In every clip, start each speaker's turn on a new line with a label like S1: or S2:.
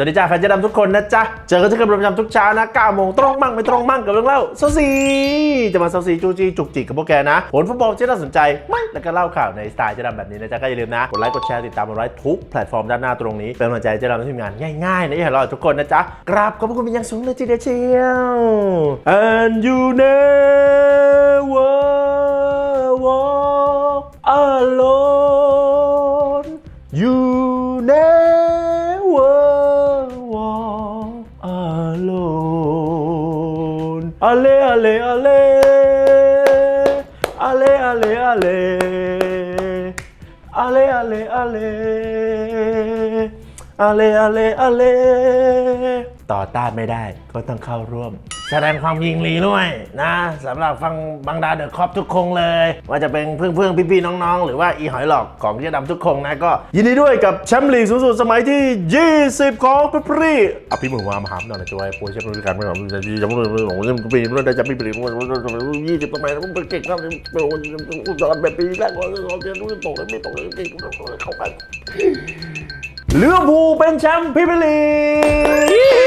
S1: วัสดีจ้าแฟนเจะดำทุกคนนะจ๊ะ เจอกันที่กำลังประจำทุกเช้านะ9โมงตรงมั่งไม่ตรงมั่งกับเรื่องเล่าโซซีจะมาโซซีจูจีจุกจิกกับพวกแกนะ ผลฟุตบอลที่น่าสนใจไม่แล้วก็เล่าข่าวในสไตล์เจะดำแบบนี้นะจ๊ะก็อย่าลืมนะ กดไลค์กดแชร์ติดตามกันไว้ทุกแพลตฟอร์มด้านหน้าตรงนี้ เป็นกำลังใจเจะดำและทีมงานง่ายๆนะอย่าให้เราทุกคนนะจ๊ะกราบขอบพระคุณเป็นอย่างสูงเลยทีเดียวเชียว and you never walk alone you never အလေအလေအလေအလေအလေအလေအလေအလေအလေအလေ ต่อต้านไม่ได้ก็ต้องเข้าร่วม แสดงความยิงลีด้วยนะสำหรับฟังบังดาเดอะคอปทุกคงเลย ว่าจะเป็นเพื่อนๆพี่ๆน้องๆ หรือว่าอีหอยหลอกของเจ๊ดำทุกคงนะก็ ยินดีด้วยกับแชมป์ลีกสูงสุดสมัยที่ 20 ของพปรีอภิมือวามหามหน่อยนะจอยป่วยแชมป์ลีการไม่หรอกจะดีจะไม่รู้ของจะปีไม่ได้จะไม่ปีมันยี่สิบทำไมมันเก่งมากเลยตอนแบบปีแรกว่าเราจะรู้ตกเลยไม่ตกเลยเก่งเข้าไปเลือพูเป็นแชมป์พรีเมียร์ลีก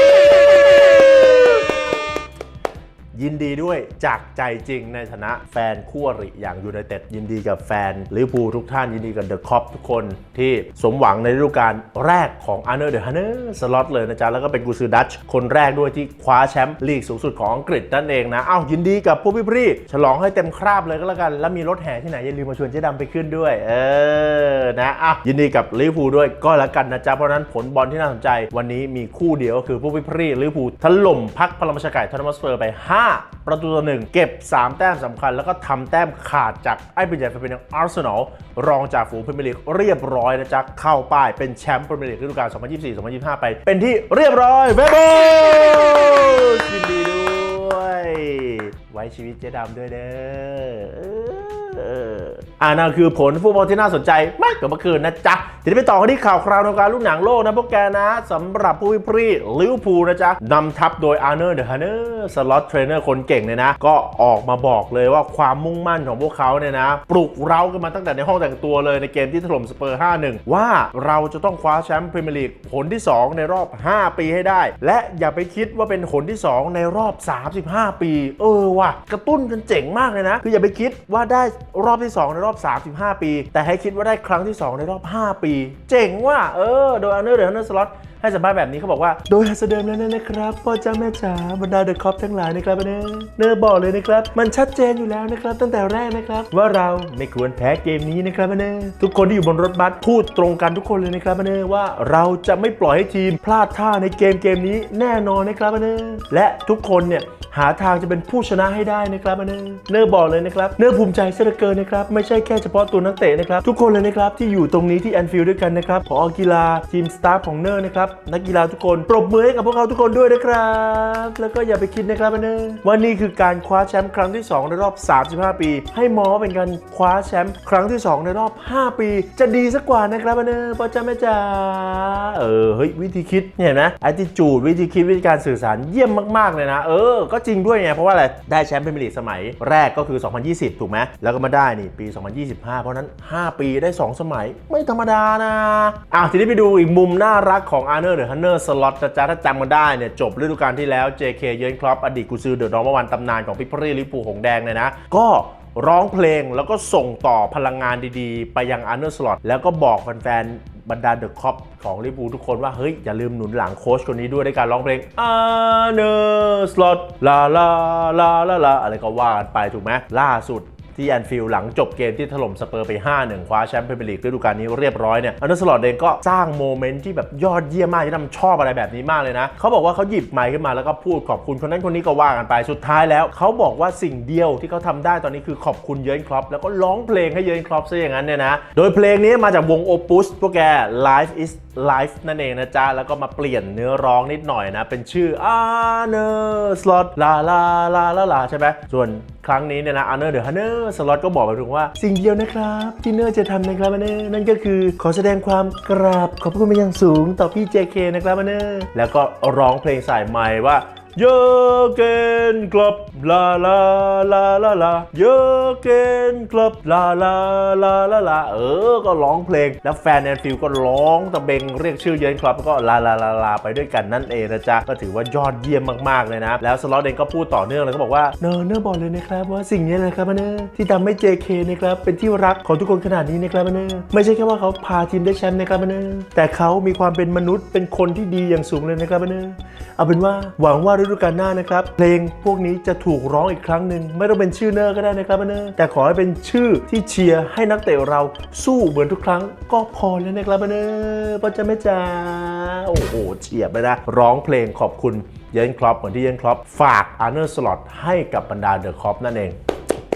S1: ยินดีด้วยจากใจจริงในฐานะแฟนคู่อริอย่างยูไนเต็ดยินดีกับแฟนลิเวอร์พูลทุกท่านยินดีกับเดอะคอปทุกคนที่สมหวังในฤดูกาลแรกของอาร์เนอร์เดอะฮันเนอร์สล็อตเลยนะจ๊ะ แล้วก็เป็นกุซือดัชคนแรกด้วยที่คว้าแชมป์ลีกสูงสุดของอังกฤษนั่นเองนะ เอ้ายินดีกับพวกพี่พรี่ฉลองให้เต็มคราบเลยก็แล้วกัน แล้วมีรถแห่ที่ไหนอย่าลืมมาชวนเจ๊ดำไปขึ้นด้วย เออนะอะยินดีกับลิเวอร์พูลด้วยก็แล้วกันนะจ๊ะเพราะนั้นผลบอลที่น่าสนใจ วันนี้มีคู่เดียวก็คือพวกพี่พรี่ลิเวอร์พูลถล่มพักพลังประชาก่ทอตแนมสเปอร์ไป5ประตูต่อหนึ่งเก็บ 3 แต้มสำคัญ แล้วก็ทำแต้มขาดจากไอ้เป็นใหญ่ไปเป็นอาร์เซนอลรองจากฝูงพรีเมียร์ลีกเรียบร้อยนะจ๊ะ เข้าป้ายเป็นแชมป์พรีเมียร์ลีกฤดูกาล 2024-2025 ไป เป็นที่เรียบร้อยเวเบอร์ยินดีด้วย ไว้ชีวิตเจ๊ดำด้วยเด้อ อออ่านั่นคือผลฟุตบอลที่น่าสนใจม่กับเมื่อคืนนะจ๊ะทีนี้ไปต่อกันที่ข่าวคราวในการลูกหนังโลกนะพวกแกนะสำหรับผู้วิปรีลิเวอร์พูลนะจ๊ะนำทัพโดยอาร์เนอร์เดอะฮันเนอร์สล็อตเทรนเนอร์คนเก่งเนี่ยนะ ก็ออกมาบอกเลยว่าความมุ่งมั่นของพวกเขาเนี่ยนะ ปลุกเร้ากันมาตั้งแต่ในห้องแต่งตัวเลยในเกมที่ถล่มสเปอร์ 5-1 ว่าเราจะต้องคว้าแชมป์พรีเมียร์ลีกผลที่ 2 ในรอบ 5 ปีให้ได้ และอย่าไปคิดว่าเป็นผลที่ 2 ในรอบ 35 ปี เออว่ะกระตุ้นกันเจ๋งมากเลยนะ คืออย่าไปคิดว่าได้รอบที่ 2 ในรอบ35 ปี แต่ให้คิดว่าได้ครั้งที่ 2 ในรอบ 5 ปี เจ๋งว่ะเออโดยอันเนอร์เดอร์เนอร์สล็อต ให้สัมภาษณ์แบบนี้เขาบอกว่า โดยฮัสเดิมแล้วนะครับพ่อจ้าแม่จ๋าบรรดาเดอะคอปทั้งหลายนะครับเนอเนอบอกเลยนะครับ มันชัดเจนอยู่แล้วนะครับตั้งแต่แรกนะครับ ว่าเราไม่ควรแพ้เกมนี้นะครับเนอทุกคนที่อยู่บนรถบัสพูดตรงกันทุกคนเลยนะครับเนอว่าเราจะไม่ปล่อยให้ทีมพลาดท่าในเกมเกมนี้แน่นอนนะครับเนอและทุกคนเนี่ยหาทางจะเป็นผู้ชนะให้ได้นะครับเนอเนอบอกเลยนะครับ เนอภูมิใจเสียเหลือเกินนะครับ ไม่ใช่แค่เฉพาะตัวนักเตะนะครับ ทุกคนเลยนะครับ ที่อยู่ตรงนี้ที่แอนฟิลด์ด้วยกันนะครับผอกีฬาทีมสตาฟของเนอร์นะครับนักกีฬาทุกคน ปรบมือให้กับพวกเขาทุกคนด้วยนะครับ แล้วก็อย่าไปคิดนะครับเนอว่านี่คือการคว้าแชมป์ครั้งที่ 2 ในรอบ 35 ปี ให้มองว่าเป็นการคว้าแชมป์ครั้งที่ 2 ในรอบ 5 ปี จะดีสักกว่านะครับเนอพ่อจ้าแม่จ๋าเออเฮ้ยวิธีคิดเนี่ยเห็นไหม attitude วิธีคิดวิธีการสื่อสารเยี่ยมมากๆเลยนะ เออ ก็จริงด้วยไงเพราะว่าอะไรได้แชมป์พรีเมียร์ลีกสมัยแรกก็คือ 2020 ถูกไหมแล้วก็มาได้นี่ปี 2025 เพราะฉะนั้น 5 ปีได้ 2 สมัยไม่ธรรมดานะอะทีนี้ไปดูอีกมุมน่ารักของอาร์เนอร์เดอะฮันเนอร์สล็อตนะจ๊ะถ้าจำกันได้เนี่ยจบฤดูกาลที่แล้ว JK เยินครอปอดีตกุซือเดอะดอมวันตำนานของพิพรีลิปูหงแดงเนี่ยนะ ก็ร้องเพลงแล้วก็ส่งต่อพลังงานดีๆ ไปยังอาร์เนอร์สล็อตแล้วก็บอกแฟนๆบรรดาเดอะคอปของลิเวอร์พูทุกคนว่า เฮ้ย อย่าลืมหนุนหลังโค้ชคนนี้ด้วยในการร้องเพลงอาร์เนอร์สล็อตลาลาลาลาลาอะไรก็ว่ากันไปถูกไหมล่าสุด ที่แอนฟิลด์หลังจบเกมที่ถล่มสเปอร์ไป 5-1 คว้าแชมป์พรีเมียร์ลีกฤดูกาลนี้เรียบร้อยเนี่ยอันเดอร์สลอตเองก็สร้างโมเมนต์ที่แบบยอดเยี่ยมมากที่ทำชอบอะไรแบบนี้มากเลยนะเขาบอกว่าเขาหยิบไมค์ขึ้นมาแล้วก็พูดขอบคุณคนนั้นคนนี้ก็ว่ากันไปสุดท้ายแล้วเขาบอกว่าสิ่งเดียวที่เขาทำได้ตอนนี้คือขอบคุณเยิร์นครอปแล้วก็ร้องเพลงให้เยิร์นครอปซะอย่างนั้นเนี่ยนะโดยเพลงนี้มาจากวงโอปุสพวกแก Life is Life นั่นเองนะจ๊ะ แล้วก็มาเปลี่ยนเนื้อร้องนิดหน่อยนะ เป็นชื่อ Arner Slot ลาลาลาลาลาใช่ไหมส่วน ครั้งนี้เนี่ยนะอันเนอร์เดอะฮันเนอร์สล็อตก็บอกไปถึงว่าสิ่งเดียวนะครับที่เนอร์จะทำนะครับมันเนอร์นั่นก็คือขอแสดงความกราบขอบพระคุณเป็นอย่างสูงต่อพี่ JK นะครับมันเนอร์แล้วก็ร้องเพลงสายใหม่ว่า เยอะเกนกลับลาลาลาลาลาเยอะเกนครับลาลาลาลาลาเออ ก็ร้องเพลง แล้วแฟนแอนฟิลก็ร้องตะเบงเรียกชื่อเยนครับก็ลาลาลาลาไปด้วยกันนั่นเองนะจ๊ะ ก็ถือว่ายอดเยี่ยมมากๆเลยนะ แล้วสล็อตเองก็พูดต่อเนื่องเลยก็บอกว่าเนอเนอบอกเลยนะครับว่าสิ่งนี้นะครับเนอที่ทำให้ JK นะครับเป็นที่รักของทุกคนขนาดนี้นะครับเนอไม่ใช่แค่ว่าเขาพาทีมได้แชมป์นะครับเนอแต่เขามีความเป็นมนุษย์เป็นคนที่ดีอย่างสูงเลยนะครับเนอเอาเป็นว่าหวังว่าฤฤดูกาลหน้านะครับ เพลงพวกนี้จะถูกร้องอีกครั้งหนึ่งไม่ต้องเป็นชื่อเนอร์ก็ได้นะครับเนอร์แต่ขอให้เป็นชื่อที่เชียร์ให้นักเตะเราสู้เหมือนทุกครั้งก็พอแล้วนะครับเนอร์พราะจะไม่จ้าโอ้โหเฉียบเลยนะร้องเพลงขอบคุณเยนครอปเหมือนที่เยนครอปฝากอาร์เนอร์สล็อตให้กับบรรดาเดอะครอปนั่นเอง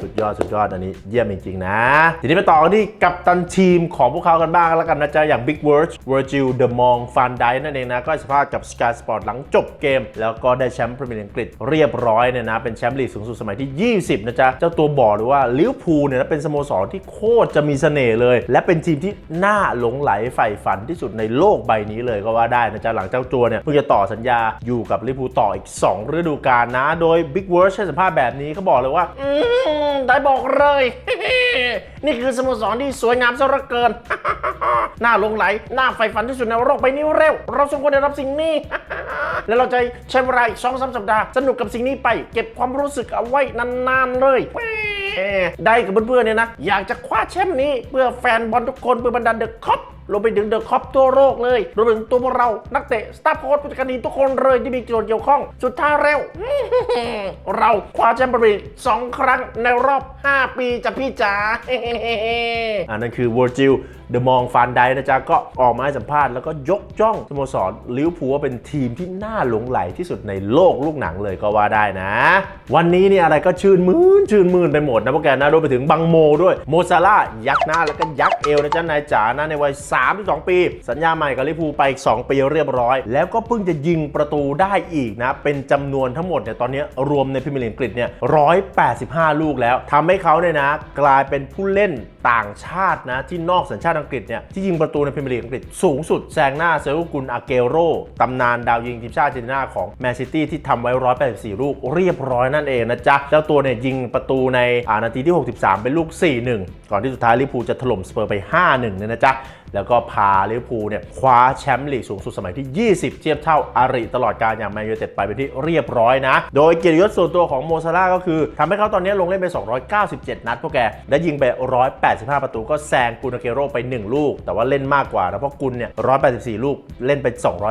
S1: สุดยอดสุดยอดอันนี้เยี่ยมจริงๆนะ ทีนี้ไปต่อกันที่กัปตันทีมของพวกเขากันบ้างแล้วกันนะจ๊ะ อย่าง Big w o r d Virgil The Mong Van d i นั่นเองนะ ก็ให้สัมภาษณ์กับ Sky Sport หลังจบเกม แล้วก็ได้แชมป์พรีเมียร์ลีกอังกฤษเรียบร้อยเนี่ยนะ เป็นแชมป์ลีกสูงสุดสมัยที่ 20 นะจ๊ะ เจ้าตัวบอกเลยว่าลิเวอร์พูลเนี่ยนะเป็นสโมสรที่โคตรจะมีเสน่ห์เลย และเป็นทีมที่น่าหลงไหลใฝ่ฝันที่สุดในโลกใบนี้เลยก็ว่าได้นะจ๊ะหลังเจ้าตัวเนี่ยเพิ่งจะต่อสัญญาอยู่กับลิเวอร์พูลต่ออีก 2 ฤดูกาลนะ โดย Big w o r d ให้สัมภาษณ์แบบนี้เขาบอกเลยว่าได้บอกเลย นี่คือสโมสรที่สวยงามซะเหลือเกิน น่าลงไหล น่าใฝ่ฝันที่สุดในโลกใบนี้เร็ว เราสมควรได้รับสิ่งนี้ แล้วเราจะใช้เวลาอีกสองสามสัปดาห์ สนุกกับสิ่งนี้ไป เก็บความรู้สึกเอาไว้นานๆเลยได้กับเพื่อนๆเนี่ยนะ อยากจะคว้าแชมป์นี้เพื่อแฟนบอลทุกคนเพื่อบรรดาเดอะคอป รวมไปถึงเดอะคอปตัวโลกเลยรวมไปถึงตัวพวกเรานักเตะสตาร์โค้ชผู้จัดการทีมทุกคนเลยที่มีส่วนเกี่ยวข้อง สุดท้ายเร็ว เราคว้าแชมป์พรีเมียร์ลีกสองครั้งในรอบ 5 ปีจากพี่จ๋าอันนั้นคือ Virgil เดอะมองฟันไดนะจ๊ะ ก็ออกมาให้สัมภาษณ์แล้วก็ยกจ้องสโมสรลิวพูว่าเป็นทีมที่น่าหลงไหลที่สุดในโลกลูกหนังเลยก็ว่าได้นะ วันนี้เนี่ยอะไรก็ชื่นมื่นชื่นมื่นไปหมดนะพวกแกนะรวมไปถึงบังโมด้วยโมซาร่ายักษ์หน้าแล้วก็ยักษ์เอวนะจ๊ะนายจ๋านะในวัย32 ปี สัญญาใหม่กับลิเวอร์พูลไปอีก 2 ปีเรียบร้อย แล้วก็เพิ่งจะยิงประตูได้อีกนะ เป็นจำนวนทั้งหมดเนี่ยตอนนี้รวมในพรีเมียร์ลีกอังกฤษเนี่ย185 ลูกแล้วทำให้เขาเนี่ยนะกลายเป็นผู้เล่นต่างชาตินะที่นอกสัญชาติอังกฤษเนี่ยที่ยิงประตูในพรีเมียร์ลีกอังกฤษสูงสุดแซงหน้าเซลกุลอาเกโรตำนานดาวยิงทีมชาติเจนตินาของแมนซิตี้ที่ทำไว้ 184 ลูกเรียบร้อยนั่นเองนะจ๊ะเจ้าตัวเนี่ยยิงประตูในนาทีที่ 63 เป็นลูก 4-1 ก่อนที่สุดท้ายลิเวอร์พูลจะถล่มสเปอร์ไป 5-1เนี่ยนะจ๊ะ แล้วก็พาลิเวอร์พูลเนี่ยคว้าแชมป์ลีกสูงสุดสมัยที่ 20 เทียบเท่าอาริตลอดการอย่างแมนยูเต็ดไปเป็นที่เรียบร้อยนะ โดยเกียรติยศส่วนตัวของโมซาร่าก็คือทำให้เขาตอนนี้ลงเล่นไป 297 นัดพวกแก และยิงไป 185 ประตูก็แซงกุนอาเกโรไป 1 ลูก แต่ว่าเล่นมากกว่านะเพราะกุนเนี่ย 184 ลูกเล่นไป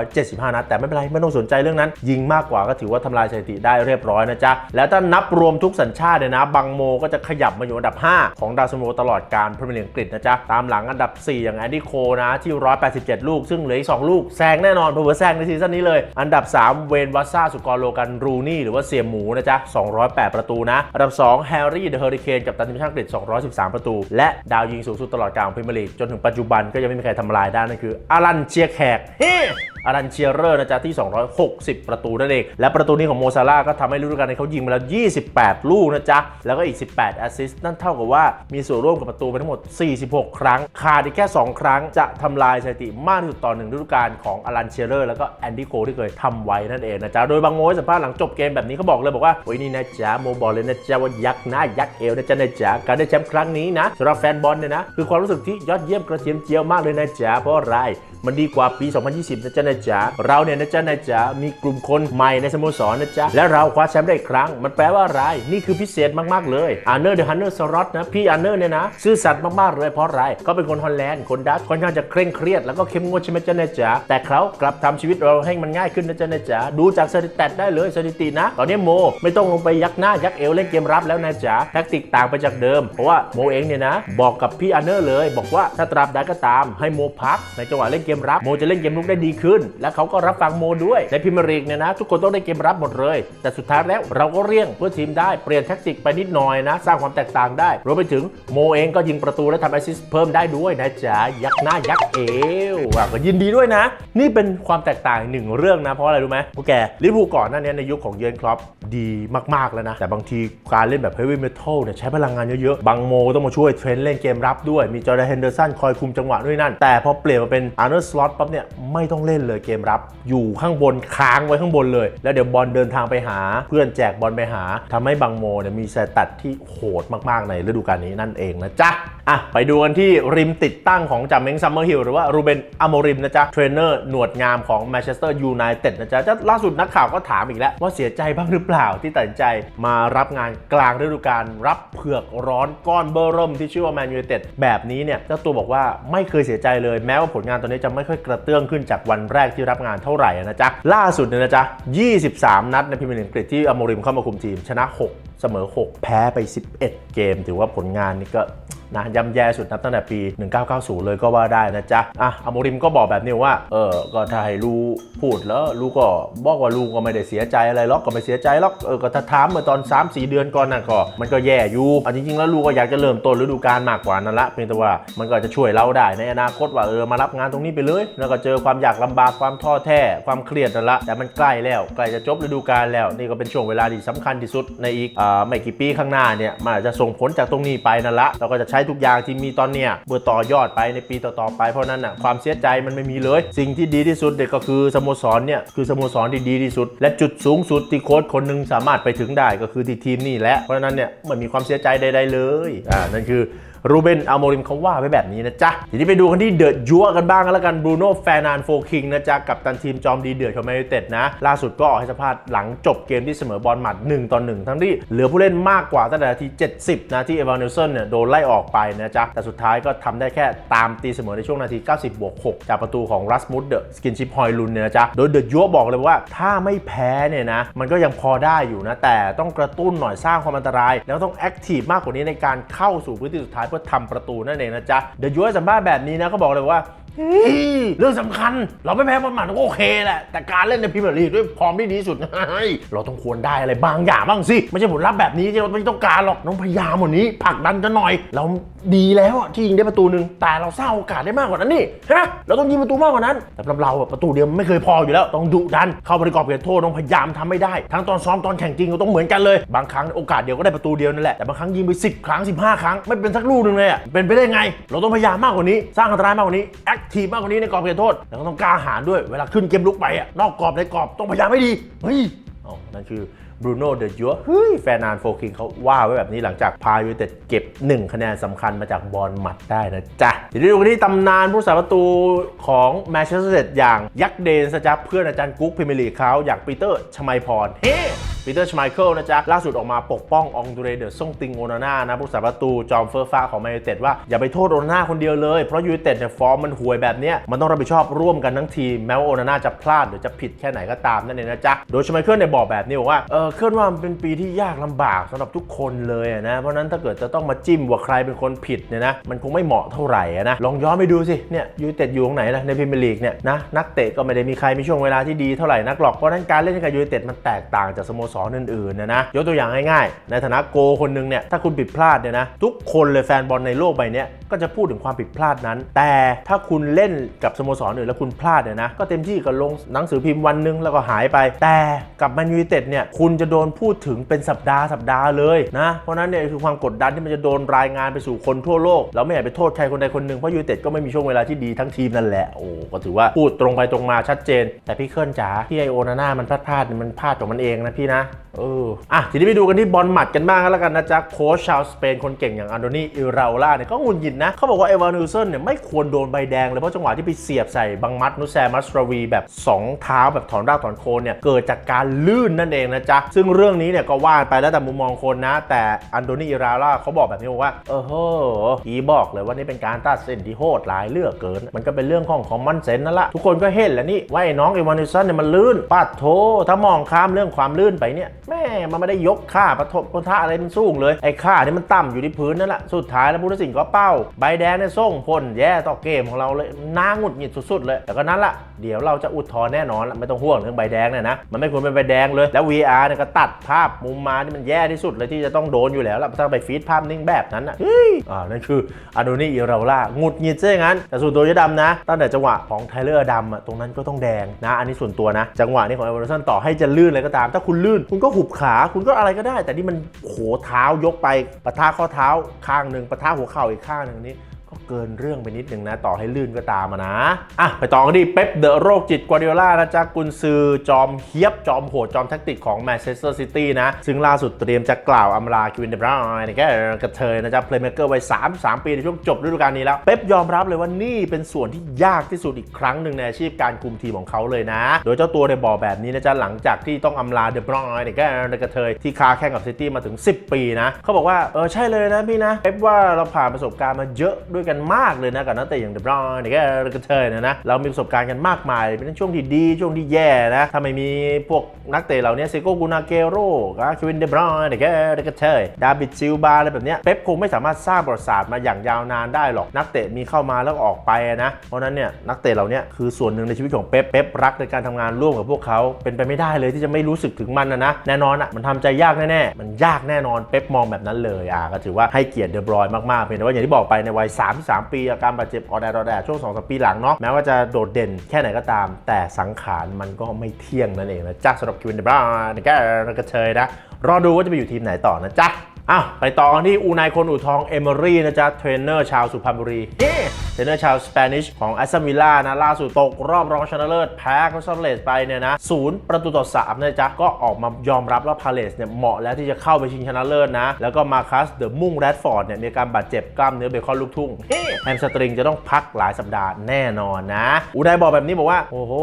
S1: 275 นัด แต่ไม่เป็นไรไม่ต้องสนใจเรื่องนั้น ยิงมากกว่าก็ถือว่าทำลายสถิติได้เรียบร้อยนะจ๊ะ แล้วถ้านับรวมทุกสัญชาติเนี่ยนะบังโมก็จะขยับมาอยู่อันดับ 5 ของดาวซันโวตลอดการพรีเมียร์ลีกอังกฤษนะจ๊ะตามหลังอันดับ 4 อย่างแอนดี้โคนะที่ 187 ลูก ซึ่งเหลืออีก 2 ลูกแซงแน่นอนเพื่อแซงในซีซั่นนี้เลย อันดับ 3 เวนวัสซาสุกรโลกันรูนี่ หรือว่าเสียหมูนะจ๊ะ 208 ประตูนะ อันดับ 2 แฮร์รี่เดอะเฮอริเคนกับตันทีมชาติอังกฤษ213 ประตู และดาวยิงสูงสุดตลอดกาลของพรีเมียร์ลีกจนถึงปัจจุบันก็ยังไม่มีใครทำลายได้นั่นคืออารันเชียแขกเฮ้อารันเชียเรอร์นะจ๊ะที่ 260 ประตูนั่นเอง และประตูนี้ของโมซาร่าก็ทำให้ฤดูกาลนี้เขายิงมาแล้ว 28 ลูกนะจ๊ะ แล้วก็อีก 18 แอสซิสต์นั่นเท่ากับว่ามีส่วนร่วมกับประตูไปทั้งหมด 46 ครั้ง ขาดอีกแค่ 2 ครั้งจะทำลายสถิติมากที่สุดต่อหนึ่งฤดูกาลของอารันเชียเรอร์แล้วก็แอนดี้โคที่เคยทำไว้นั่นเองนะจ๊ะ โดยบางโมให้สัมภาษณ์หลังจบเกมแบบนี้เขาบอกเลยบอกว่าโอ้ยนี่นะจ๊ะโมบอกเลยนะจ๊ะว่ายักษ์หน้ายักษ์เอวนะจ๊ะนะจ๊ะการได้แชมป์ครั้งนี้นะสำหรับแฟนบอลเนี่ยนะคือความรู้สึกที่ยอดเยี่ยมกระเทียมเจียวมากเลยนะจ๊ะเพราะอะไรมันดีกว่าปี 2020นะจ๊ะนะจ๊ะเราเนี่ยนะจ๊ะนะจ๊ะมีกลุ่มคนใหม่ในสโมสรนะจ๊ะและเราคว้าแชมป์ได้อีกครั้ง มันแปลว่าอะไร นี่คือพิเศษมากๆเลยอาร์เนอร์เดอะฮันเนอร์สล็อตนะพี่อาร์เนอร์เนี่ยนะซื่อสัตย์มากๆเลยเพราะอะไรก็เป็นคนฮอลแลนด์คนดัตช์ค่อนข้างจะเคร่งเครียดแล้วก็เข้มงวดใช่ไหมจ๊ะนะจ๊ะแต่เขากลับทำชีวิตเราให้มันง่ายขึ้นนะจ๊ะนะจ๊ะดูจากสถิติได้เลยสถิตินะ ตอนนี้โม ไม่ต้องลงไปยักหน้ายักเอวเล่นเกมรับแล้วนะจ๊ะแท็กติกต่างไปจากเดิม เพราะว่าโมเองเนี่ยนะ บอกกับพี่อาร์เนอร์เลย บอกว่าถ้าตราบใดก็ตามให้โมพักในจังหวะเล่นเกมรับโมจะเล่นเกมลุกได้ดีขึ้นและเขาก็รับฟังโมด้วย ในพรีเมียร์ลีกเนี่ยนะ ทุกคนต้องได้เกมรับหมดเลย แต่สุดท้ายแล้วเราก็เลี่ยงเพื่อทีมได้เปลี่ยนแท็กติกไปนิดหน่อยนะ สร้างความแตกต่างได้รวมไปถึงโมเองก็ยิงประตูและทำแอสซิสต์เพิ่มได้ด้วยนะจ๊ะยักหน้ายักเอวอะก็ยินดีด้วยนะ นี่เป็นความแตกต่างหนึ่งเรื่องนะเพราะอะไรรู้ไหมพวกแกลิเวอร์พูลก่อนหน้านี้ในยุคของเยนคลอปดีมากๆแล้วนะ แต่บางทีการเล่นแบบเฮฟวี่เมทัลเนี่ยใช้พลังงานเยอะๆบางโมต้องมาช่วยเทรนเล่นเกมรับด้วยมีจอร์แดนเฮนเดอร์สันคอยคุมจังหวะด้วยนั่นแต่พอเปลี่ยนมาเป็นอาร์เนอร์สล็อตปั๊บเนี่ยไม่ต้องเล่นเลยเกมรับ อยู่ข้างบนค้างไว้ข้างบนเลย แล้วเดี๋ยวบอลเดินทางไปหา เพื่อนแจกบอลไปหาทำให้บังโมเนี่ยมีสตัดที่โหดมากๆในฤดูกาลนี้นั่นเองนะจ๊ะอะไปดูกันที่ริมติดตั้งของจาเม้งซัมเมอร์ฮิลหรือว่ารูเบนอโมริมนะจ๊ะเทรนเนอร์หนวดงามของแมนเชสเตอร์ยูไนเต็ดนะจ๊ะจะล่าสุดนักข่าวก็ถามอีกแล้ว ว่าเสียใจบ้างหรือเปล่าที่ตัดใจมารับงานกลางฤดูกาลรับเผือกร้อนก้อนเบอร์เริ่มที่ชื่อว่าแมนยูไนเต็ดแบบนี้เนี่ยเจ้าตัวบอกว่าไม่เคยเสียใจเลยแม้ว่าผลงานตอนนี้จะไม่ค่อยกระเตื้องขึ้นจากวันแรแรกที่รับงานเท่าไหร่นะจ๊ะ ล่าสุดเนี่ยนะจ๊ะ 23 นัดในพรีเมียร์ลีกอังกฤษที่อโมริมเข้ามาคุมทีมชนะ 6 เสมอ 6 แพ้ไป 11 เกม ถือว่าผลงานนี่ก็ นะย่ำแย่สุดนับตั้งแต่ปี 1990 เลยก็ว่าได้นะจ๊ะอะอโมริมก็บอกแบบนี้ว่า เออก็ถ้าให้ลูพูดแล้วลูก็บอกว่าลูก็ไม่ได้เสียใจอะไรหรอกก็ไม่เสียใจหรอกเออก็ถ้าถามเมื่อตอน 3-4 เดือนก่อนน่ะก็มันก็แย่อยู่อันจริงๆแล้วลูก็อยากจะเริ่มต้นฤดูกาลมากกว่านั้นละเพียงแต่ว่ามันก็จะช่วยเราได้ในอนาคตว่าเออมารับงานตรงนี้ไปเลย แล้วก็เจอความอยากลำบากความท้อแท้ความเครียดนั่นละแต่มันใกล้แล้วใกล้จะจบฤดูกาลแล้วนี่ก็เป็นช่วงเวลาที่สำคัญที่สุดในอีกอ่าไม่กี่ปีข้างหน้าเนี่ยมันอาจจะส่งผลจากตรงนี้ไปนั่นละเราก็จะใช้ทุกอย่างที่มีตอนเนี้ยเบื่อต่อยอดไปในปีต่อๆไปเพราะนั้นอะความเสียใจมันไม่มีเลย สิ่งที่ดีที่สุดเด็กก็คือสโมสรเนี่ยคือสโมสรที่ดีที่สุด และจุดสูงสุดที่โค้ชคนหนึงสามารถไปถึงได้ก็คือที่ทีมนี่แหละเพราะฉะนั้นเนี่ยไม่มีความเสียใจใดๆเลยอ่านั่นคือ รูเบนอัลโมริมเขาว่าไว้แบบนี้นะจ๊ะทีนี้ไปดูกันที่เดือดยัวกันบ้างกันแล้วกันบรูโน่แฟร์นานโฟคิงนะจ๊ะกับตันทีมจอมดีเดือดของแมนยูเต็ดนะ ล่าสุดก็ออกให้สัมภาษณ์หลังจบเกมที่เสมอบอลหมัด1ต่อ1ทั้งที่เหลือผู้เล่นมากกว่าตั้งแต่นาที 70 นะที่เอวานเนลสันเนี่ยโดนไล่ออกไปนะจ๊ะแต่สุดท้ายก็ทำได้แค่ตามตีเสมอในช่วงนาที 90 บวก 6 จากประตูของรัสมุดเดอะสกินชิปฮอยลุนเนี่ยนะจ๊ะโดยเดือดยัวบอกเลยว่าถ้าไม่แพ้เนี่ยนะมันก็ยังพอได้อยู่นะแต่ต้องกระตุ้นหน่อยสร้างความอันตราย แล้วต้องแอคทีฟมากกว่านี้ในการเข้าสู่พื้นที่สุดท้ายเพื่อทำประตูนั่นเองนะจ๊ะเดี๋ยวย้อสัมภาษณ์แบบนี้นะเขาบอกเลยว่า เรื่องสำคัญ เราไม่แพ้บอลหมัดก็โอเคแหละ แต่การเล่นในพรีเมียร์ลีกด้วยฟอร์มที่ดีสุดเฮ้ยเราต้องควรได้อะไรบางอย่างบ้างสิ ไม่ใช่ผลลัพธ์แบบนี้ที่เราไม่ต้องการหรอกน้องพยายามว่านี้ผลักดันกันหน่อย เราดีแล้วที่ยิงได้ประตูหนึ่งแต่เราสร้างโอกาสได้มากกว่านั้นนี่ใช่ไหมเราต้องยิงประตูมากกว่านั้นแต่สำหรับเราประตูเดียวไม่เคยพออยู่แล้วต้องดุดัน เข้าไปในกรอบเขตโทษต้องพยายามทำไม่ได้ ทั้งตอนซ้อมตอนแข่งจริงก็ต้องเหมือนกันเลย บางครั้งโอกาสเดียวก็ได้ประตูเดียวนั่นแหละแต่บางครั้งยิงไป10 ครั้ง 15 ครั้งไม่เป็นสักลูกหนึ่งเลยอะเป็นไปได้ไง เราต้องพยายามมากกว่านี้ สร้างอันตรายมากกว่านี้แอคทีฟมากกว่านี้ในกรอบเขตโทษแล้วก็ต้องกล้าหาญด้วยเวลาขึ้นเกมลุกไปอะนอกกรอบในกรอบต้องพยายามให้ดีเฮ้ยอ๋อนั่นคือบรูโน่เดอะยัวเฮ้ยแฟนนานโฟคิงเขาว่าไว้แบบนี้หลังจากพายูเต็ดเก็บ 1 คะแนนสำคัญมาจากบอลหมัดได้นะจ๊ะ เดี๋ยวดูกันที่ตำนานผู้สาประตูของแมนเชสเตอร์เต็ดอย่างยักษ์เดนสจับเพื่อนอาจารย์กุ๊กพรีเมียร์ลีกเขาอย่างปีเตอร์ชมัยพรเฮ้ ปีเตอร์ชไมเคิลนะจ๊ะล่าสุดออกมาปกป้ององดูเรเดอร์ซ่งติงโอนาน่านะผู้สาประตูจอมเฟอร์ฟ้าของแมนยูเต็ดว่าอย่าไปโทษโอนาน่าคนเดียวเลย เพราะยูไนเต็ดเนี่ยฟอร์มมันห่วยแบบเนี้ยมันต้องรับผิดชอบร่วมกันทั้งทีมแม้ว่าโอนาน่าจะพลาดหรือจะผิดแค่ไหนก็ตามนั่นเองนะจ๊ะโดยชไมเคิลเนี่ยบอกแบบนี้บอกว่าเออเคลื่อนว่ามันเป็นปีที่ยากลำบากสำหรับทุกคนเลยนะเพราะนั้นถ้าเกิดจะต้องมาจิ้มว่าใครเป็นคนผิดเนี่ยนะมันคงไม่เหมาะเท่าไหร่นะลองย้อนไปดูสิเนี่ยยูไนเต็ดอยู่ตรงไหนนะในพรีเมียร์ลีกเนี่ยนะนักเตะก็ไม่ได้มีใครมีช่วงเวลาที่ดีเท่าไหร่นักหรอกเพราะฉะนั้นการเล่นกับยูไนเต็ดมันแตกต่างจากสโมสรอื่นๆนะนะยกตัวอย่างง่ายๆ ในฐานะโกคนหนึงเนี่ยถ้าคุณผิดพลาดเนี่ยนะทุกคนเลยแฟนบอลในโลกใบนี้ก็จะพูดถึงความผิดพลาดนั้น แต่ถ้าคุณเล่นกับสโมสรอื่นแล้วคุณพลาดเนี่ยนะก็เต็มที่ก็ลงหนังสือพิมพ์วันหนึงแล้วก็หายไป แต่กับแมนยูเต็ดเนี่ยคุณจะโดนพูดถึงเป็นสัปดาห์สัปดาห์เลยนะเพราะนั้นเนี่ยคือความกดดันที่มันจะโดนรายงานไปสู่คนทั่วโลกเราไม่อยากไปโทษใครคนใดคนหนึ่งเพราะยูเต็ดก็ไม่มีช่วงเวลาที่ดีทั้งทีมนั่นแหละโอ้ก็ถือว่าพูดตรงไปตรงมาชัดเจน แต่พี่เคิลจ๋าพี่ไอโอนาน่ามันพลาดพลาดมันพลาดของมันเองนะพี่นะเอออะทีนี้ไปดูกันที่บอลหมัดกันบ้างแล้วกันนะจ๊ะโค้ชชาวสเปนคนเก่งอย่างอันโดนีอิราล่าเนี่ยก็งุนหงิดนะ เขาบอกว่าเอวานูเซนเนี่ยไม่ควรโดนใบแดงเลย เพราะจังหวะที่ไปเสียบใส่บังมัดนุแซมัสราวีแบบ 2 เท้าแบบถอนรากถอนโคนเนี่ยเกิดจากการลื่นนั่นเองนะจ๊ะ ซึ่งเรื่องนี้เนี่ยก็ว่าไปแล้วแต่มุมมองคนนะ แต่อันโดนีอิราล่าเขาบอกแบบนี้บอกว่าเออโหอีบอกเลยว่านี่เป็นการตัดสินที่โหดร้ายเลือกเกิน มันก็เป็นเรื่องของคอมมอนเซนนั่นแหละทุกคนก็เห็นแล้วนี่ว่าไอ้น้องเอวานูเซนเนี่ยมันลื่นปัดโถถ้ามองข้ามเรื่องความลื่นไปเนี่ยแม่มันไม่ได้ยกค่าปะทบปะทะอะไรมันสูงเลยไอ้ค่านี่มันต่ำอยู่ที่พื้นนั่นแหละสุดท้ายแล้วผู้ตัดสินก็เป้า ใบแดงเนี่ยส่งผลแย่ต่อเกมของเราเลยน้าหงุดหงิดสุดๆเลยแต่ก็นั้นละเดี๋ยวเราจะอุทธรณ์แน่นอนละไม่ต้องห่วงเรื่องใบแดงเนี่ยนะมันไม่ควรเป็นใบแดงเลยแล้ว VR เนี่ยก็ตัดภาพมุมมาที่มันแย่ที่สุดเลยที่จะต้องโดนอยู่แล้วละถ้าไปฟีดภาพนิ่งแบบนั้นอะเฮ้ยอ่านั่นคืออาโดนี่อิราล่าหงุดหงิดซะอย่างนั้นแต่ส่วนตัวยะดำนะตั้งแต่จังหวะของไทเลอร์ดำอะตรงนั้นก็ต้องแดงนะ อันนี้ส่วนตัวนะ จังหวะนี้ของเอเวอร์สันต่อให้จะลื่นอะไรก็ตาม ถ้าคุณลื่นคุณก็หุบขา คุณก็อะไรก็ได้ แต่นี่มันโหเท้ายกไปปะทะข้อเท้าข้างหนึ่งปะทะหัวเข่าอีกข้างหนึ่งนี้ ก็เกินเรื่องไปนิดนึงนะ ต่อให้ลื่นก็ตามนะ อะ ไปต่อกันที่เป๊ปเดอะโรคจิตกวาร์ดิโอลานะจ๊ะกุนซือจอมเฮียบ จอมโหด จอมแท็กติกของแมนเชสเตอร์ซิตี้นะ ซึ่งล่าสุดเตรียมจะกล่าวอำลาคิวินเดบรอยน์แกกระเทยนะจ๊ะเพลย์เมเกอร์วัย33 ปีในช่วงจบฤดูกาลนี้แล้ว เป๊ปยอมรับเลยว่านี่เป็นส่วนที่ยากที่สุดอีกครั้งหนึ่งในอาชีพการคุมทีมของเขาเลยนะ โดยเจ้าตัวเนี่ยบอกแบบนี้นะจ๊ะหลังจากที่ต้องอำลาเดบรอยน์แกกระเทยที่คาแข่งกับซิตี้มาถึง 10 ปีนะเขาบอกว่าเออใช่เลยนะพี่นะเป๊ปว่าเราผ่านประสบการณ์มาเยอะด้วยกันมากเลยนะกับนักเตะอย่างเดบรอยน์แกกระเทยนยนะเรามีประสบการณ์กันมากมายเป็นทั้งช่วงที่ดีช่วงที่แย่นะถ้าไม่มีพวกนักเตะเหล่านี้เซโกกูนาเกโร่กับคิวินเดบรอยน์แกกระเทยดาบิดซิลบาอะไรแบบนี้เป๊ปคงไม่สามารถสร้างประวัติศาสตร์มาอย่างยาวนานได้หรอกนักเตะมีเข้ามาแล้วออกไปนะเพราะนั้นเนี่ยนักเตะเหล่านี้คือส่วนหนึ่งในชีวิตของเป๊ปเป๊ปรักในการทำงานร่วมกับพวกเขาเป็นไปไม่ได้เลยที่จะไม่รู้สึกถึงมันนะนะแน่นอนอะมันทำใจยากแน่ๆมันยากแน่นอนเป๊ปมองแบบนั้นเลยอะก็ถือว่าให้เกียรติเดบรอยมากๆเพียงแต่ว่าอย่างที่บอกไปในวัย33 ปีอาการบาดเจ็บออดแอดออดแอดช่วง2-3ปีหลังเนาะแม้ว่าจะโดดเด่นแค่ไหนก็ตาม แต่สังขารมันก็ไม่เที่ยงนั่นเองนะจ้าสำหรับคิวินเดบราน์แกกระเชยนะรอดูว่าจะไปอยู่ทีมไหนต่อนะจ๊ะ อ้าวไปต่อกันที่อูนายคนอู่ทองเอเมอรี่นะจ๊ะเทรนเนอร์ชาวสุพรรณบุรีเฮ้เทรนเนอร์ชาวสเปนิชของแอสตันวิลล่านะล่าสุดตกรอบรองชนะเลิศแพ้คริสตัลเลสไปเนี่ยนะศูนย์ประตูต่อสามนะจ๊ะก็ออกมายอมรับว่าพาเลสเนี่ยเหมาะแล้วที่จะเข้าไปชิงชนะเลิศนะ แล้วก็มาคัสเดอะมุ่งแรดฟอร์ดเนี่ยมีอาการบาดเจ็บกล้ามเนื้อเบคอนลูกทุ่งเฮ้แฮมสตริงจะต้องพักหลายสัปดาห์แน่นอนนะ อูนายบอกแบบนี้บอกว่าโอ้โห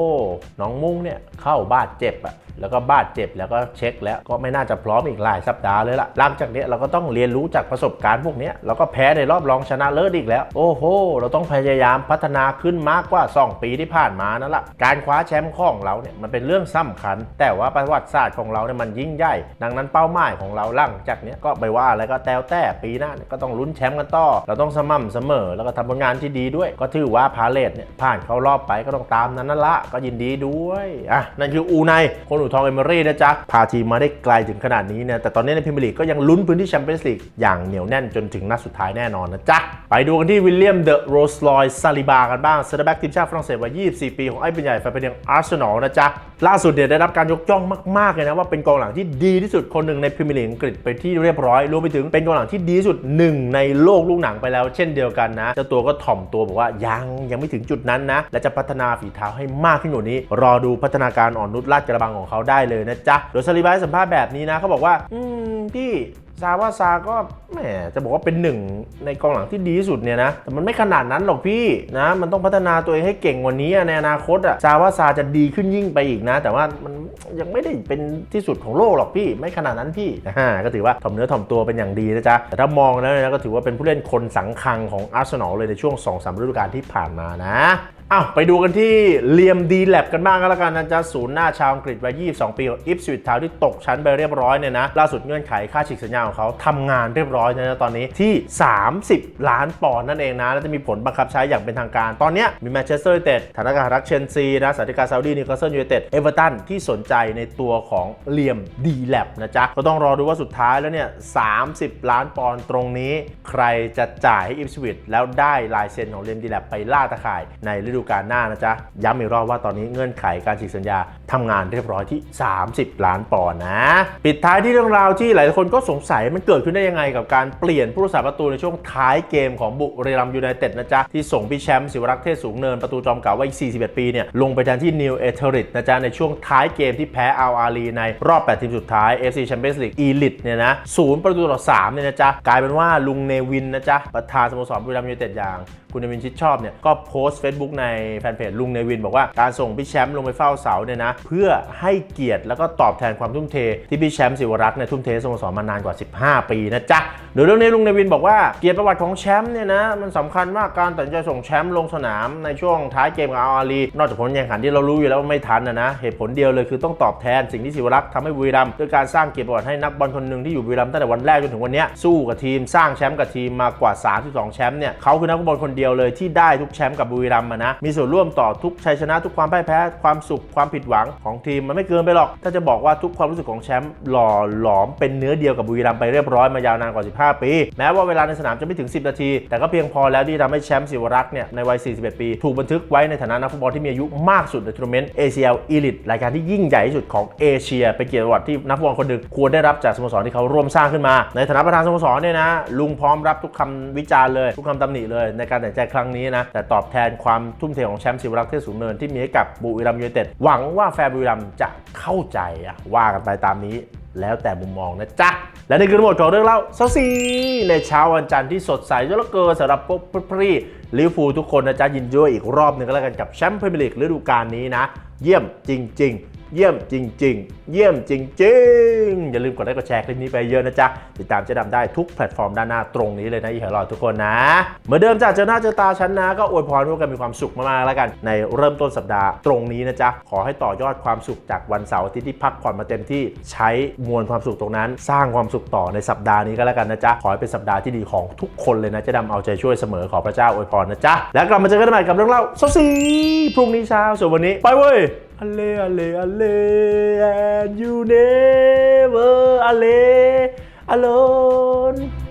S1: น้องมุ่งเนี่ยเข้าบาดเจ็บอะแล้วก็บาดเจ็บแล้วก็เช็คแล้วก็ไม่น่าจะพร้อมอีกหลายสัปดาห์เลยล่ะหลังจากเนี้ยเราก็ต้องเรียนรู้จากประสบการณ์พวกนี้แล้วก็แพ้ในรอบรองชนะเลิศอีกแล้ว โอ้โห เราต้องพยายามพัฒนาขึ้นมากกว่า 2 ปีที่ผ่านมานั่นแหละการคว้าแชมป์ของเราเนี่ยมันเป็นเรื่องสำคัญ แต่ว่าประวัติศาสตร์ของเราเนี่ยมันยิ่งใหญ่ ดังนั้นเป้าหมายของเราหลังจากนี้ก็ไปว่าอะไรก็แต้วแต่ปีหน้าก็ต้องลุ้นแชมป์กันต่อ เราต้องสม่ำเสมอ แล้วก็ทำผลงานที่ดีด้วย ก็ถือว่าพาเลตเนี่ยผ่านเข้ารอบไปก็ต้องตามนั้นนั่นละก็ยินดีด้วยอะนั่นคืออูไนคนอูทองเอเมอรี่นะจ๊ะพาทีมมาได้ไกลถึงขนาดนี้เนี่ยแต่ตอนนี้ในพรีเมียร์ลีกก็ยังลุ้นพื้นที่แชมเปี้ยนส์ลีกอย่างเหนียวแน่นจนถึงนัดสุดท้ายแน่นอนนะจ๊ะ ไปดูกันที่วิลเลียมเดอะโรสลอยซาลิบากันบ้างเซนเตอร์แบ็กทีมชาติฝรั่งเศสวัย 24 ปีของไอ้เป็นใหญ่แฟนเป็นยังอาร์เซนอลนะจ๊ะ ล่าสุดเนี่ยได้รับการยกย่องมากๆเลยนะว่าเป็นกองหลังที่ดีที่สุดคนหนึ่งในพรีเมียร์ลีกอังกฤษไปที่เรียบร้อยรวมไปถึงเป็นกองหลังที่ดีที่สุดหนึ่งในโลกลูกหนังไปแล้ว เช่นเดียวกันนะเจ้าตัวก็ถ่อมตัวบอกว่ายังยังไม่ถึงจุดนั้นนะและจะพัฒนาฝีเท้าให้มากขึ้นกว่านี้ รอดูพัฒนาการอ่อนนุชลาดกระบังของเขาได้เลยนะจ๊ะโดยซาลิบาให้สัมภาษณ์แบบนี้นะเขาบอกว่า อืมพี่ ซาว่าซาก็แหมจะบอกว่าเป็นหนึ่งในกองหลังที่ดีที่สุดเนี่ยนะ แต่มันไม่ขนาดนั้นหรอกพี่นะ มันต้องพัฒนาตัวเองให้เก่งกว่านี้ในอนาคตอะซาว่าซาจะดีขึ้นยิ่งไปอีกนะ แต่ว่ามันยังไม่ได้เป็นที่สุดของโลกหรอกพี่ ไม่ขนาดนั้นพี่อ่าก็ถือว่าถ่อมเนื้อถ่อมตัวเป็นอย่างดีนะจ๊ะ แต่ถ้ามองแล้วเนยนะก็ถือว่าเป็นผู้เล่นคนสังคังของอาร์เซนอลเลยในช่วง2-3ฤดูกาลที่ผ่านมานะ อ้าวไปดูกันที่เลียมดีแลบกันบ้างก็แล้วกันนะจ๊ะศูนย์หน้าชาวอังกฤษวัย 22 ปีของอิฟสวิตทาวที่ตกชั้นไปเรียบร้อยเนี่ยนะล่าสุดเงื่อนไขค่าฉีกสัญญาของเขาทำงานเรียบร้อยนะตอนนี้ที่ 30 ล้านปอนด์นั่นเองนะ แล้วจะมีผลบังคับใช้อย่างเป็นทางการ ตอนนี้มีแมนเชสเตอร์ยูไนเต็ดฐานการรักเชนซีนะสาธิกาซาอุดีนิวคาสเซิลยูไนเต็ดเอเวอร์ตันที่สนใจในตัวของเลียมดีแลบนะจ๊ะก็ต้องรอดูว่าสุดท้ายแล้วเนี่ย 30 ล้านปอนด์ตรงนี้ ใครจะจ่ายให้อิฟสวิตแล้วได้ลายเซ็นของเลียมดีแลบไปล่าตะข่ายในฤดูกาลหน้านะจ๊ะ ย้ำอีกรอบว่าตอนนี้เงื่อนไขการฉีกสัญญาทำงานเรียบร้อยที่ 30 ล้านปอนด์นะ ปิดท้ายที่เรื่องราวที่หลายคนก็สงสัยมันเกิดขึ้นได้ยังไงกับการเปลี่ยนผู้รักษาประตูในช่วงท้ายเกมของบุรีรัมยูไนเต็ดนะจ๊ะ ที่ส่งพี่แชมป์ศิวรักษ์เทศสูงเนินประตูจอมเก่าวัย41 ปีเนี่ยลงไปแทนที่นิวเอเทอริตนะจ๊ะในช่วงท้ายเกมที่แพ้อัลอาลีในรอบ 8 ทีมสุดท้าย FC Champions League Elite เนี่ยนะศูนย์ประตูต่อ3เนี่ยนะจ๊ะกลายเป็นว่าลุงเนวินนะจ๊ะประธานสโมสรบุรีรัมยูไนเต็ดอย่าง คุณนวินชิดชอบเนี่ยก็โพสต์ Facebook ในแฟนเพจลุงเนวิน บอกว่าการส่งพี่แชมป์ลงไปเฝ้าเสาเนี่ยนะเพื่อให้เกียรติแล้วก็ตอบแทนความทุ่มเท ที่พี่แชมป์ศิวรักษ์เนี่ยทุ่มเทสโมสรมานานกว่า 15 ปีนะจ๊ะโดยเรื่องนี้ลุงเนวินบอกว่าเกียรติประวัติของแชมป์เนี่ยนะมันสำคัญมากการตัดใจส่งแชมป์ลงสนามในช่วงท้ายเกมกับอัลอาลีนอกจากผลแข่งขันที่เรารู้อยู่แล้วว่าไม่ทันนะนะเหตุผลเดียวเลยคือต้องตอบแทนสิ่งที่ศิวรักษ์ทำให้บุรีรัมย์ด้วยการสร้างเกียรติประวัติให้นักบอลคนหนึ่งที่อยู่บุรีรัมย์ตั้งแต่วันแรกจนถึงวันนี้สู้กับทีมสร้างแชมป์กับทีมมากว่า 32 แชมป์เนี่ยเขาคือนักบอลคนเดียวเลยที่ได้ทุกแชมป์กับบุรีรัมย์มานะ มีส่วนร่วมต่อทุกชัยชนะทุกความพ่ายแพ้ความสุขความผิดหวังของทีมมันไม่เกินไปหรอก ถ้าจะบอกว่าทุกความรู้สึกของแชมป์หล่อหลอมเป็นเนื้อเดียวกับบุรีรัมย์ไปเรียบร้อยมายาวนานกว่า 15 ปี แม้ว่าเวลาในสนามจะไม่ถึง 10 นาที แต่ก็เพียงพอแล้วที่ทำให้แชมป์ศิวรักษ์เนี่ยในวัย 41 ปี ถูกบันทึกไว้ในฐานะนักฟุตบอลที่มีอายุมากสุดในทัวร์นาเมนต์ ACL Elite รายการที่ยิ่งใหญ่ที่สุดของเอเชียเป็นเกียรติวัติที่นักฟุตบอลคนหนึ่งควรได้รับจากสโมสรที่เขาร่วมสร้างขึ้นมา ในฐานะประธานสโมสรเนี่ยนะลุงพร้อมรับทุกคำวิจารณ์เลยทุกคำตำหนิเลยในการตัดสิใจครั้งนี้นะ แต่ตอบแทนความทุ่มเทของแชมป์ศิวรักษ์เทพสูงเนินที่มีให้กับบุรีรัมย์ยูไนเต็ดหวังว่าแฟนบุรีรัมย์จะเข้าใจอะว่ากันไปตามนี้แล้วแต่มุมมองนะจ๊ะ และนี่คือทั้งหมดของเรื่องเล่าซาซีในเช้าวันจันทร์ที่สดใสจนลือเกินสำหรับพวกพรีลิเวอร์พูทุกคนนะจ๊ะยินดีอีกรอบหนึ่งก็แล้วกันกับแชมป์พรีเมียร์ลีกฤดูกาลนี้นะ เยี่ยมจริง ๆ เยี่ยมจริง ๆ เยี่ยมจริง ๆ อย่าลืมกดไลค์กดแชร์คลิปนี้ไปเยอะนะจ๊ะ ติดตามเจะดำได้ทุกแพลตฟอร์มด้านหน้าตรงนี้เลยนะอีเหลอทุกคนนะ เหมือนเดิมจ้ะเจอหน้าเจอตาฉันนะ ก็อวยพรร่วมกันมีความสุขมากๆแล้วกัน ในเริ่มต้นสัปดาห์ตรงนี้นะจ๊ะ ขอให้ต่อยอดความสุขจากวันเสาร์อาทิตย์ที่พักผ่อนมาเต็มที่ใช้มวลความสุขตรงนั้น สร้างความสุขต่อในสัปดาห์นี้ก็แล้วกันนะจ๊ะขอให้เป็นสัปดาห์ที่ดีของทุกคนเลยนะเจะดำเอาใจช่วยเสมอขอพระเจ้าอวยพรนะจ๊ะแล้วกลับมาเจอกันใหม่กับเรื่องเล่าซซีพรุ่งนี้เช้าส่วนวันนี้ไปเว้ย Ale, ale, ale, and you never ale, alone.